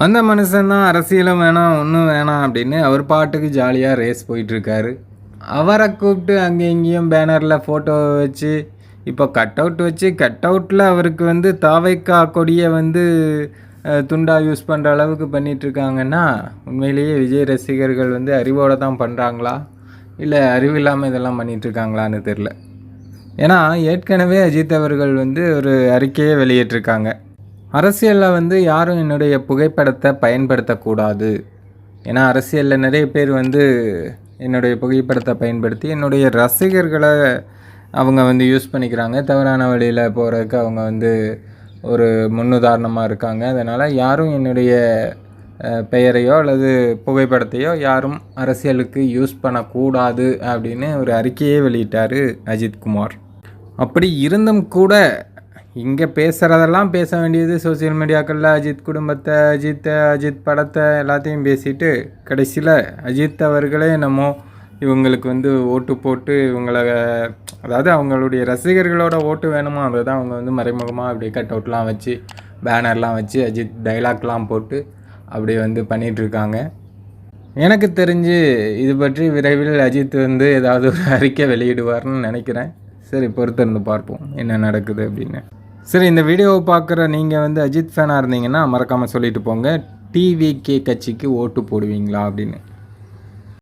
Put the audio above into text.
அந்த மனுஷன்தான் அரசியலும் வேணாம் ஒன்றும் வேணாம் அப்படின்னு அவர் பாட்டுக்கு ஜாலியாக ரேஸ் போயிட்டுருக்காரு. அவரை கூப்பிட்டு அங்கே இங்கேயும் பேனரில் ஃபோட்டோ வச்சு இப்போ கட் அவுட் வச்சு கட் அவுட்டில் அவருக்கு வந்து தாவைக்கா கொடியை வந்து துண்டா யூஸ் பண்ணுற அளவுக்கு பண்ணிகிட்ருக்காங்கன்னா உண்மையிலேயே விஜய் ரசிகர்கள் வந்து அறிவோடு தான் பண்ணுறாங்களா இல்லை அறிவு இல்லாமல் இதெல்லாம் பண்ணிகிட்ருக்காங்களான்னு தெரில ஏன்னா ஏற்கனவே அஜித் அவர்கள் வந்து ஒரு அறிக்கையை வெளியிட்டிருக்காங்க. அரசியலில் வந்து யாரும் என்னுடைய புகைப்படத்தை பயன்படுத்தக்கூடாது. ஏன்னா அரசியலில் நிறைய பேர் வந்து என்னுடைய புகைப்படத்தை பயன்படுத்தி என்னுடைய ரசிகர்களை அவங்க வந்து யூஸ் பண்ணிக்கிறாங்க. தவறான வழியில் போகிறதுக்கு அவங்க வந்து ஒரு முன்னுதாரணமாக இருக்காங்க. அதனால் யாரும் என்னுடைய பெயரையோ அல்லது புகைப்படத்தையோ யாரும் அரசியலுக்கு யூஸ் பண்ணக்கூடாது அப்படின்னு ஒரு அறிக்கையே வெளியிட்டார் அஜித்குமார் அப்படி இருந்தும் கூட இங்கே பேசுகிறதெல்லாம் பேச வேண்டியது சோஷியல் மீடியாக்களில் அஜித் குடும்பத்தை அஜித் அஜித் படத்தை எல்லாத்தையும் பேசிட்டு கடைசியில் அஜித் அவர்களே என்னமோ இவங்களுக்கு வந்து ஓட்டு போட்டு இவங்களை அதாவது அவங்களுடைய ரசிகர்களோட ஓட்டு வேணுமோ அதை தான் அவங்க வந்து மறைமுகமாக அப்படியே கட் அவுட்லாம் வச்சு பேனர்லாம் வச்சு அஜித் டைலாக்லாம் போட்டு அப்படி வந்து பண்ணிகிட்ருக்காங்க எனக்கு தெரிஞ்சு இது பற்றி விரைவில் அஜித் வந்து ஏதாவது ஒரு அறிக்கை வெளியிடுவார்னு நினைக்கிறேன். சரி பொறுத்திருந்து பார்ப்போம். என்ன நடக்குது அப்படின்னு. சரி இந்த வீடியோவை பார்க்குற நீங்கள் வந்து அஜித் ஃபேனாக இருந்தீங்கன்னா மறக்காமல் சொல்லிட்டு போங்க. டிவிகே கட்சிக்கு ஓட்டு போடுவீங்களா அப்படின்னு.